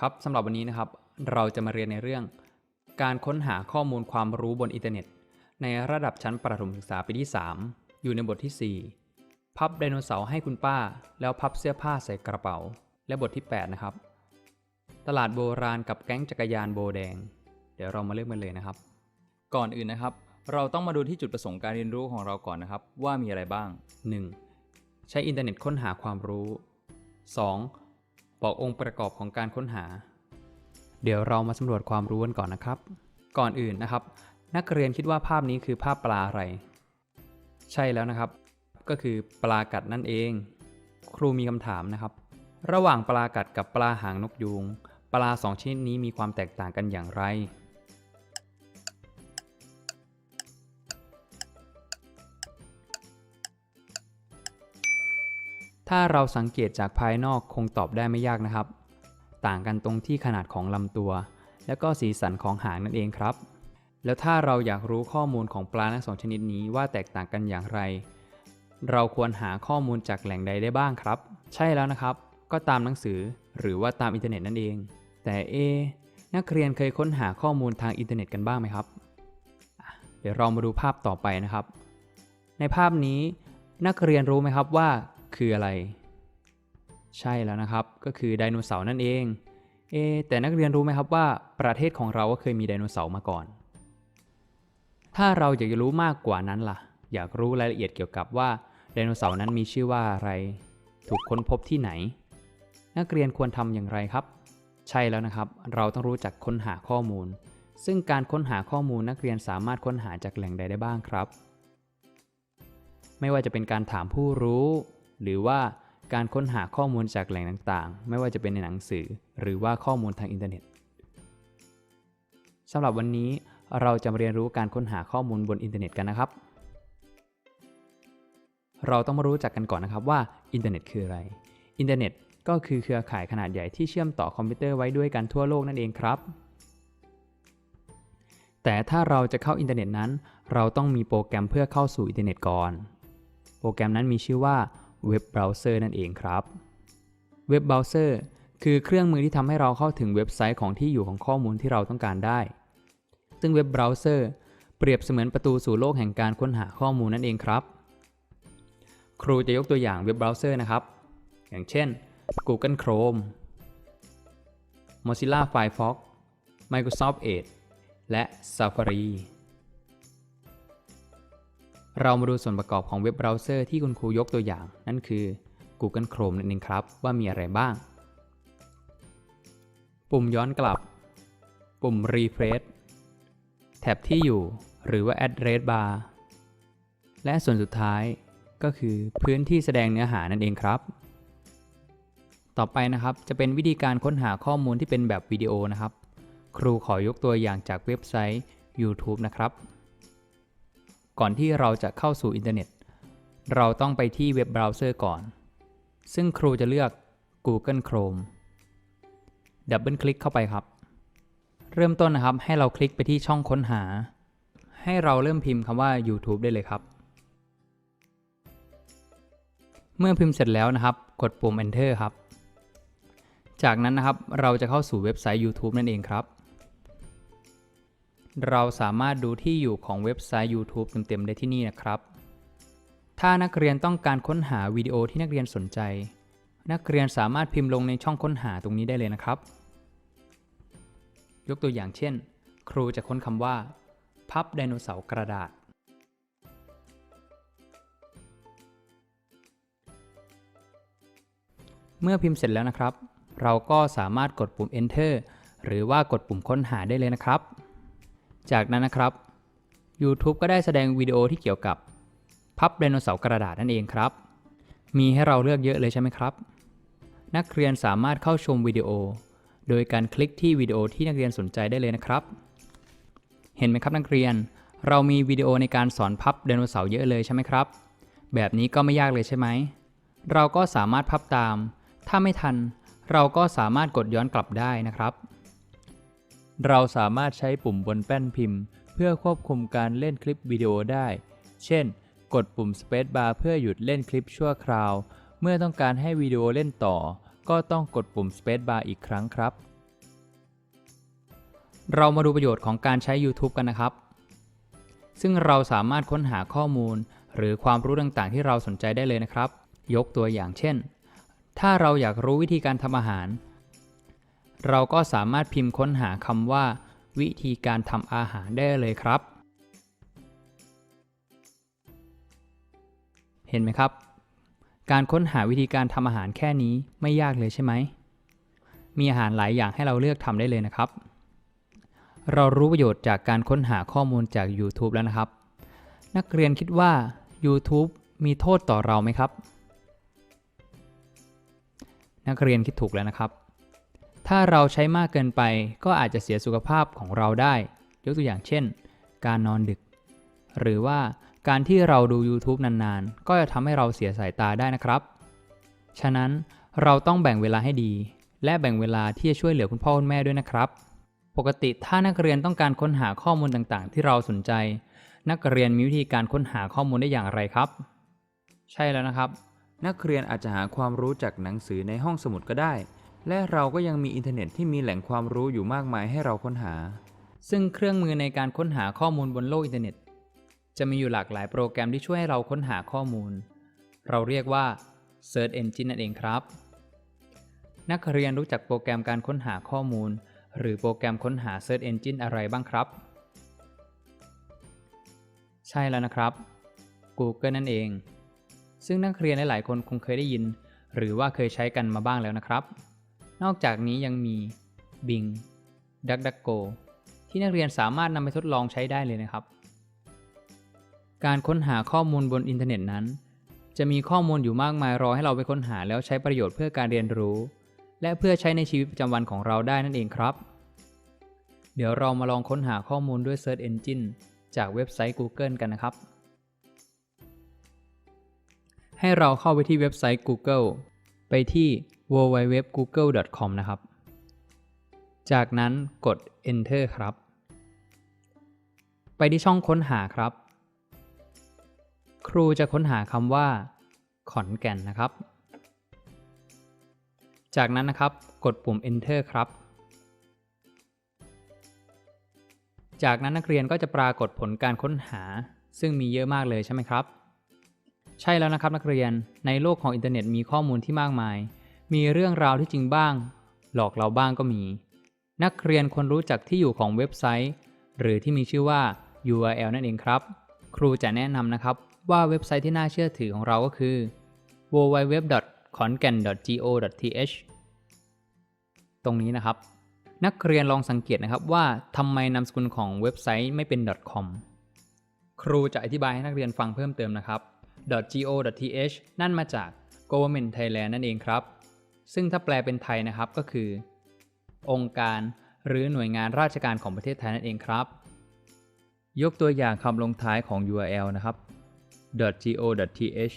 ครับสำหรับวันนี้นะครับ เราจะมาเรียนในเรื่อง การค้นหาข้อมูลความรู้บนอินเทอร์เน็ต ในระดับชั้นประถมศึกษาปีที่ 3 อยู่ในบทที่ 4 พับไดโนเสาร์ให้คุณป้า แล้วพับเสื้อผ้าใส่กระเป๋า และบทที่ 8 นะครับ ตลาดโบราณกับแก๊งจักรยานโบแดง เดี๋ยวเรามาเริ่มกันเลยนะครับ ก่อนอื่นนะครับ เราต้องมาดูที่จุดประสงค์การเรียนรู้ของเราก่อนนะครับ ว่ามีอะไรบ้าง 1. ใช้อินเทอร์เน็ตค้นหาความรู้ 2. บอกองค์ประกอบของการค้นหา เดี๋ยวเรามาสำรวจความรู้กันก่อนนะครับ ก่อนอื่นนะครับ นักเรียนคิดว่าภาพนี้คือภาพปลาอะไร ใช่แล้วนะครับ ก็คือปลากัดนั่นเอง ครูมีคำถามนะครับ ระหว่างปลากัดกับปลาหางนกยูงปลาสองชนิดนี้มีความแตกต่างกันอย่างไร ถ้าเราสังเกตจากภายนอกคงตอบได้ไม่ยากนะครับ ต่างกันตรงที่ขนาดของลำตัว และก็สีสันของหางนั่นเองครับ แล้วถ้าเราอยากรู้ข้อมูลของปลาทั้งสองชนิดนี้ว่าแตกต่างกันอย่างไร เราควรหาข้อมูลจากแหล่งใดได้บ้างครับ ใช่แล้วนะครับ ก็ตามหนังสือหรือว่าตามอินเทอร์เน็ตนั่นเอง แต่เอ นักเรียนเคยค้นหาข้อมูลทางอินเทอร์เน็ตกันบ้างไหมครับ เดี๋ยวเรามาดูภาพต่อไปนะครับ ในภาพนี้นักเรียนรู้ไหมครับว่า คืออะไร ใช่แล้วนะครับ ก็คือไดโนเสาร์นั่นเอง เอ แต่นักเรียนรู้ไหมครับว่าประเทศของเราก็เคยมีไดโนเสาร์มาก่อน ถ้าเราอยากจะรู้มากกว่านั้นล่ะ อยากรู้รายละเอียดเกี่ยวกับว่าไดโนเสาร์นั้นมีชื่อว่าอะไร ถูกค้นพบที่ไหน นักเรียนควรทำอย่างไรครับ ใช่แล้วนะครับ เราต้องรู้จักค้นหาข้อมูล ซึ่งการค้นหาข้อมูลนักเรียนสามารถค้นหาจากแหล่งใดได้บ้างครับ ไม่ว่าจะเป็นการถามผู้รู้ หรือว่าการค้นหาข้อมูลจากแหล่งต่างๆ ไม่ว่าจะเป็นในหนังสือ หรือว่าข้อมูลทางอินเทอร์เน็ตสำหรับวันนี้เราจะมาเรียนรู้การค้นหาข้อมูลบนอินเทอร์เน็ตกันนะครับ เราต้องมารู้จักกันก่อนนะครับว่าอินเทอร์เน็ตคืออะไร อินเทอร์เน็ตก็คือเครือข่ายขนาดใหญ่ที่เชื่อมต่อคอมพิวเตอร์ไว้ด้วยกันทั่วโลกนั่นเองครับ แต่ถ้าเราจะเข้าอินเทอร์เน็ตนั้น เราต้องมีโปรแกรมเพื่อเข้าสู่อินเทอร์เน็ตก่อน โปรแกรมนั้นมีชื่อว่า เว็บเบราว์เซอร์นั่นเองครับ เว็บเบราว์เซอร์คือเครื่องมือที่ทำให้เราเข้าถึงเว็บไซต์ของที่อยู่ของข้อมูลที่เราต้องการได้ ซึ่งเว็บเบราว์เซอร์เปรียบเสมือนประตูสู่โลกแห่งการค้นหาข้อมูลนั่นเองครับ ครูจะยกตัวอย่างเว็บเบราว์เซอร์นะครับ อย่างเช่น Google Chrome Mozilla Firefox Microsoft Edge และ Safari เรามาดูส่วนประกอบของเว็บเบราว์เซอร์ที่คุณครูยกตัวอย่าง นั่นคือ Google Chrome นั่นเองครับ ว่ามีอะไรบ้าง ปุ่มย้อนกลับ ปุ่ม Refresh แท็บที่อยู่ หรือว่า Address Bar และส่วนสุดท้ายก็คือพื้นที่แสดงเนื้อหานั่นเองครับ ต่อไปนะครับจะเป็นวิธีการค้นหาข้อมูลที่เป็นแบบวิดีโอนะครับ ครูขอยกตัวอย่างจากเว็บไซต์ YouTube นะครับ ก่อนที่เราจะเข้าสู่อินเทอร์เน็ต เราต้องไปที่เว็บเบราว์เซอร์ก่อน ซึ่งครูจะเลือก Google Chrome ดับเบิลคลิกเข้าไปครับ เริ่มต้นนะครับให้เราคลิกไปที่ช่องค้นหา ให้เราเริ่มพิมพ์คำว่า YouTube ได้เลยครับ เมื่อพิมพ์เสร็จแล้วนะครับ กดปุ่ม Enter ครับ จากนั้นนะครับเราจะเข้าสู่เว็บไซต์ YouTube นั่นเองครับ เราสามารถดูที่อยู่ของเว็บไซต์ YouTube เต็มๆได้ที่นี่นะครับ ถ้านักเรียนต้องการค้นหาวิดีโอที่นักเรียนสนใจ นักเรียนสามารถพิมพ์ลงในช่องค้นหาตรงนี้ได้เลยนะครับ ยกตัวอย่างเช่น ครูจะค้นคำว่า พับไดโนเสาร์กระดาษ เมื่อพิมพ์เสร็จแล้วนะครับ เราก็สามารถกดปุ่ม enter หรือว่ากดปุ่มค้นหาได้เลยนะครับ จากนั้นนะครับ YouTube ก็ได้แสดงวิดีโอที่เกี่ยวกับพับไดโนเสาร์กระดาษนั่นเองครับ มีให้เราเลือกเยอะเลยใช่ไหมครับ นักเรียนสามารถเข้าชมวิดีโอ โดยการคลิกที่วิดีโอที่นักเรียนสนใจได้เลยนะครับ เห็นไหมครับนักเรียน เรามีวิดีโอในการสอนพับไดโนเสาร์เยอะเลยใช่ไหมครับ แบบนี้ก็ไม่ยากเลยใช่ไหม เราก็สามารถพับตาม ถ้าไม่ทัน เราก็สามารถกดย้อนกลับได้นะครับ เราสามารถใช้ปุ่มบนแป้นพิมพ์ เพื่อควบคุมการเล่นคลิปวิดีโอได้ เช่น กดปุ่ม Space Bar เพื่อหยุดเล่นคลิปชั่วคราว เมื่อต้องการให้วิดีโอเล่นต่อ ก็ต้องกดปุ่ม Space Bar อีกครั้งครับ เรามาดูประโยชน์ของการใช้ YouTube กันนะครับ ซึ่งเราสามารถค้นหาข้อมูล หรือความรู้ต่างๆ ที่เราสนใจได้เลยนะครับ ยกตัวอย่างเช่น ถ้าเราอยากรู้วิธีการทำอาหาร เราก็สามารถพิมพ์ค้นหาคำว่า วิธีการทำอาหารได้เลยครับ เห็นไหมครับ การค้นหาวิธีการทำอาหารแค่นี้ไม่ยากเลยใช่ไหม มีอาหารหลายอย่างให้เราเลือกทำได้เลยนะครับ เรารู้ประโยชน์จากการค้นหาข้อมูลจาก YouTube แล้วนะครับ นักเรียนคิดว่า YouTube มีโทษต่อเราไหมครับ นักเรียนคิดถูกแล้วนะครับ ถ้าเราใช้มากเกินไปก็อาจจะเสียสุขภาพของเราได้ ยกตัวอย่างเช่น การนอนดึก หรือว่าการที่เราดู YouTube นานๆ ก็จะทำให้เราเสียสายตาได้นะครับ ฉะนั้นเราต้องแบ่งเวลาให้ดี และแบ่งเวลาที่จะช่วยเหลือคุณพ่อคุณแม่ด้วยนะครับ ปกติถ้านักเรียนต้องการค้นหาข้อมูลต่างๆ ที่เราสนใจ นักเรียนมีวิธีการค้นหาข้อมูลได้อย่างไรครับ ใช่แล้วนะครับ นักเรียนอาจจะหาความรู้จากหนังสือในห้องสมุดก็ได้ และเราก็ยังมีอินเทอร์เน็ตที่มีแหล่งความรู้อยู่มากมายให้เราค้นหา ซึ่งเครื่องมือในการค้นหาข้อมูลบนโลกอินเทอร์เน็ต จะมีอยู่หลากหลายโปรแกรมที่ช่วยให้เราค้นหาข้อมูล เราเรียกว่า Search Engine นั่นเองครับ นักเรียนรู้จักโปรแกรมการค้นหาข้อมูล หรือโปรแกรมค้นหา Search Engine อะไรบ้างครับ ใช่แล้วนะครับ Google นั่นเอง ซึ่งนักเรียนหลายๆคนคงเคยได้ยิน หรือว่าเคยใช้กันมาบ้างแล้วนะครับ นอกจากนี้ยังมี Bing DuckDuckGo ที่นักเรียนสามารถนำไปทดลองใช้ได้เลยนะครับ การค้นหาข้อมูลบนอินเทอร์เน็ตนั้น จะมีข้อมูลอยู่มากมายรอให้เราไปค้นหาแล้วใช้ประโยชน์เพื่อการเรียนรู้ และเพื่อใช้ในชีวิตประจำวันของเราได้นั่นเองครับ เดี๋ยวเรามาลองค้นหาข้อมูลด้วย Search Engine จากเว็บไซต์ Google กันนะครับ ให้เราเข้าไปที่เว็บไซต์ Google ไปที่ www.google.com นะครับ จากนั้นกด Enter ครับ ไปที่ช่องค้นหาครับ ครูจะค้นหาคำว่า ขอนแก่นนะครับ จากนั้นนะครับกดปุ่ม Enter ครับ จากนั้นนักเรียนก็จะปรากฏผลการค้นหา ซึ่งมีเยอะมากเลยใช่ไหมครับ ใช่แล้วนะครับนักเรียนในโลกของอินเทอร์เน็ตมีข้อมูลที่มากมาย มีเรื่องราวที่จริงบ้าง หลอกเราบ้างก็มี นักเรียนควรรู้จักที่อยู่ของเว็บไซต์ หรือที่มีชื่อว่า URL นั่นเองครับ ครูจะแนะนำนะครับว่าเว็บไซต์ที่น่าเชื่อถือของเราก็คือ www.khongan.go.th ตรงนี้นะครับ นักเรียนลองสังเกตนะครับว่าทำไมนามสกุลของเว็บไซต์ไม่เป็น .com ครูจะอธิบายให้นักเรียนฟังเพิ่มเติมนะครับ .go.th นั่นมาจาก Government Thailand นั่นเองครับ ซึ่งถ้าแปลเป็นไทยนะครับก็คือ องค์การหรือหน่วยงานราชการของประเทศไทยนั่นเองครับ ยกตัวอย่างคำลงท้ายของ URL นะครับ .go.th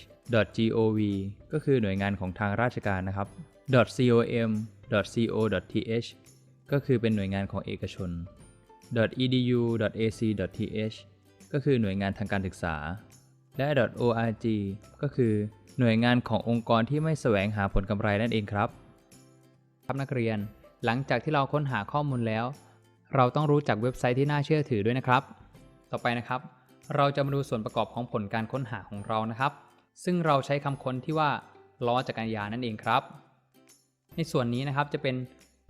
.gov ก็คือหน่วยงานของทางราชการนะครับ .com .co.th ก็คือเป็นหน่วยงานของเอกชน .edu .ac.th ก็คือหน่วยงานทางการศึกษา และ .org ก็คือ หน่วยงานขององค์กรที่ไม่แสวงหาผลกำไรนั่นเองครับ ครับนักเรียน หลังจากที่เราค้นหาข้อมูลแล้ว เราต้องรู้จักเว็บไซต์ที่น่าเชื่อถือด้วยนะครับ ต่อไปนะครับ เราจะมาดูส่วนประกอบของผลการค้นหาของเรานะครับ ซึ่งเราใช้คำค้นที่ว่าล้อจักรยานนั่นเองครับ ในส่วนนี้นะครับจะเป็น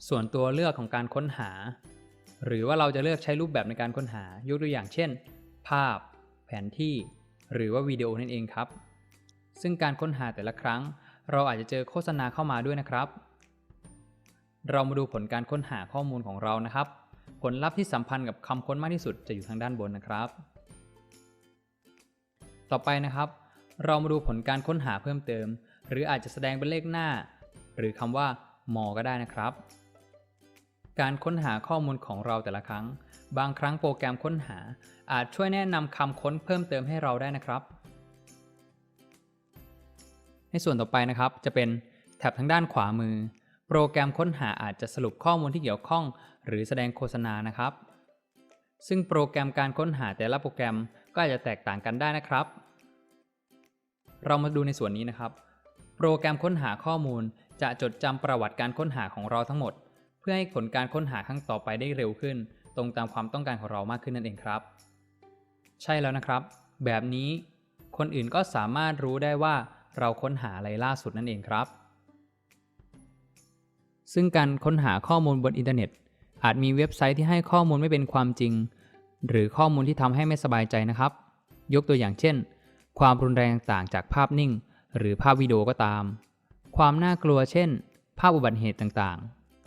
ส่วนตัวเลือกของการค้นหา หรือว่าเราจะเลือกใช้รูปแบบในการค้นหายกตัวอย่างเช่น ภาพ แผนที่ หรือว่าวิดีโอนั่นเองครับ ซึ่งการค้นหาแต่ละครั้ง เราอาจจะเจอโฆษณาเข้ามาด้วยนะครับ เรามาดูผลการค้นหาข้อมูลของเรานะครับ ผลลัพธ์ที่สัมพันธ์กับคำค้นมากที่สุดจะอยู่ทางด้านบนนะครับ ต่อไปนะครับ เรามาดูผลการค้นหาเพิ่มเติม หรืออาจจะแสดงเป็นเลขหน้า หรือคำว่ามอก็ได้นะครับ การค้นหาข้อมูลของเราแต่ละครั้ง บางครั้งโปรแกรมค้นหาอาจช่วยแนะนำคำค้นเพิ่มเติมให้เราได้นะครับ ในส่วนต่อไปนะครับจะเป็นแท็บทางด้านขวามือ โปรแกรมค้นหาอาจจะสรุปข้อมูลที่เกี่ยวข้อง หรือแสดงโฆษณานะครับ ซึ่งโปรแกรมการค้นหาแต่ละโปรแกรมก็อาจจะแตกต่างกันได้นะครับ เรามาดูในส่วนนี้นะครับ โปรแกรมค้นหาข้อมูลจะจดจำประวัติการค้นหาของเราทั้งหมด เพื่อให้ผลการค้นหาครั้งต่อไปได้เร็วขึ้น ตรงตามความต้องการของเรามากขึ้นนั่นเองครับ ใช่แล้วนะครับ แบบนี้คนอื่นก็สามารถรู้ได้ว่า เราค้นหาอะไรล่าสุดนั่นเองครับ ซึ่งการค้นหาข้อมูลบนอินเทอร์เน็ต อาจมีเว็บไซต์ที่ให้ข้อมูลไม่เป็นความจริง หรือข้อมูลที่ทำให้ไม่สบายใจนะครับ ยกตัวอย่างเช่น ความรุนแรงต่างจากภาพนิ่ง หรือภาพวิดีโอก็ตาม ความน่ากลัวเช่น ภาพอุบัติเหตุต่าง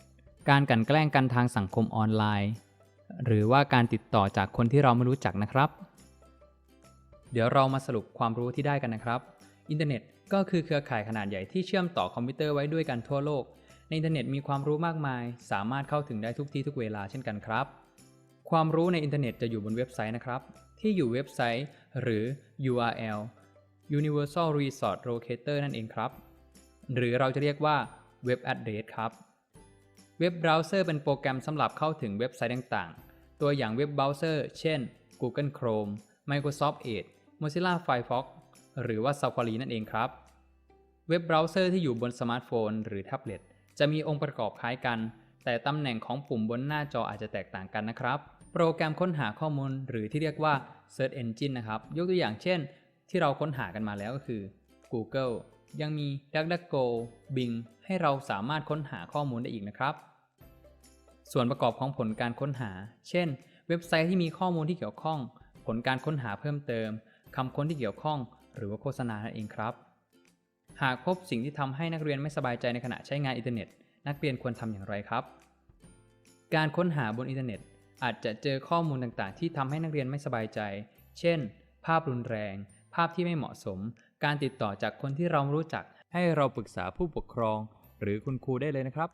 ๆ การกลั่นแกล้งกันทางสังคมออนไลน์ หรือว่าการติดต่อจากคนที่เราไม่รู้จักนะครับเดี๋ยวเรามาสรุปความรู้ที่ได้กันนะครับ อินเทอร์เน็ต ก็คือเครือข่ายขนาดใหญ่ที่เชื่อมต่อคอมพิวเตอร์ไว้ด้วยกันทั่วโลก ในอินเทอร์เน็ตมีความรู้มากมาย สามารถเข้าถึงได้ทุกที่ทุกเวลาเช่นกันครับ ความรู้ในอินเทอร์เน็ตจะอยู่บนเว็บไซต์นะครับ ที่อยู่เว็บไซต์ หรือ URL Universal Resource Locator นั่นเองครับ หรือเราจะเรียกว่า Web Address ครับ เว็บเบราว์เซอร์เป็นโปรแกรมสำหรับเข้าถึงเว็บไซต์ต่างๆ ตัวอย่างเว็บเบราว์เซอร์ เช่น Google Chrome Microsoft Edge Mozilla Firefox หรือว่า Safari นั่นเองครับ เว็บเบราว์เซอร์ที่อยู่บนสมาร์ทโฟน หรือแท็บเล็ตจะมีองค์ประกอบคล้ายกัน แต่ตำแหน่งของปุ่มบนหน้าจออาจจะแตกต่างกันนะครับ โปรแกรมค้นหาข้อมูลหรือที่เรียกว่า Search Engine นะครับ ยกตัวอย่างเช่น ที่เราค้นหากันมาแล้วก็คือ Google ยังมี DuckDuckGo Bing ให้เราสามารถค้นหาข้อมูลได้อีกนะครับ ส่วนประกอบของผลการค้นหา เช่น เว็บไซต์ที่มีข้อมูลที่เกี่ยวข้อง ผลการค้นหาเพิ่มเติมคำค้นที่เกี่ยวข้อง หรือว่าโฆษณานั่นเองครับ หากพบสิ่งที่ทำให้นักเรียนไม่สบายใจในขณะใช้งานอินเทอร์เน็ต นักเรียนควรทำอย่างไรครับ การค้นหาบนอินเทอร์เน็ต อาจจะเจอข้อมูลต่างๆ ที่ทำให้นักเรียนไม่สบายใจ เช่น ภาพรุนแรง ภาพที่ไม่เหมาะสม การติดต่อจากคนที่เรารู้จัก ให้เราปรึกษาผู้ปกครอง หรือคุณครูได้เลยนะครับ